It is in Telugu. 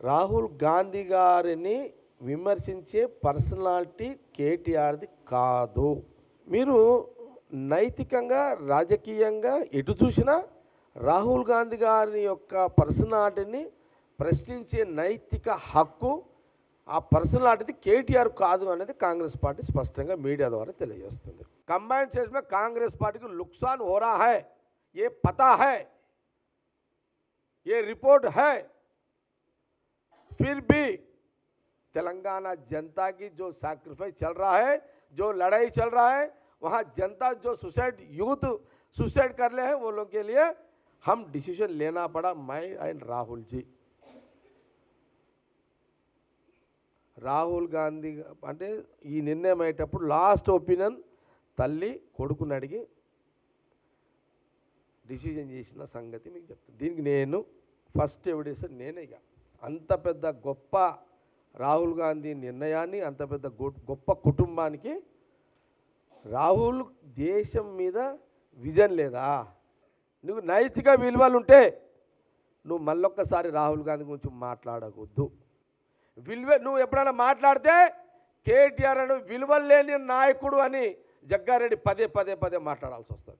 రాహుల్ గాంధీ గారిని విమర్శించే పర్సనాలిటీ కేటీఆర్ది కాదు మీరు నైతికంగా రాజకీయంగా ఎటు చూసినా రాహుల్ గాంధీ గారి యొక్క పర్సనాలిటీని ప్రశ్నించే నైతిక హక్కు ఆ పర్సనాలిటీది కేటీఆర్ కాదు అనేది కాంగ్రెస్ పార్టీ స్పష్టంగా మీడియా ద్వారా తెలియజేస్తుంది కంబైన్ చేసి में कांग्रेस पार्टी को नुकसान हो रहा है ये पता है ये रिपोर्ट है फिर भी तेलंगाना जनता की जो सैक्रिफाइस चल रहा है जो लड़ाई चल रहा है वहाँ जनता जो सुसाइड यूथ सुसाइड कर ले हैं वो लोग के लिए हम डिसीजन लेना पड़ा मैं एंड राहुल जी రాహుల్ గాంధీ గా- అంటే ఈ నిర్ణయం అయ్యేటప్పుడు లాస్ట్ ఒపీనియన్ తల్లి కొడుకుని అడిగి డిసిజన్ చేసిన సంగతి మీకు చెప్తాను దీనికి నేను ఫస్ట్ ఎవిడెన్స్ నేనే ఇక అంత పెద్ద గొప్ప రాహుల్ గాంధీ నిర్ణయాన్ని అంత పెద్ద గొప్ప కుటుంబానికి రాహుల్ దేశం మీద విజన్ లేదా? నువ్వు నైతిక విలువలు ఉంటే నువ్వు మళ్ళొక్కసారి రాహుల్ గాంధీ గురించి మాట్లాడకూడదు. విలువ నువ్వు ఎప్పుడైనా మాట్లాడితే కేటీఆర్ అని విలువలు లేని నాయకుడు అని జగ్గారెడ్డి పదే పదే పదే మాట్లాడాల్సి వస్తుంది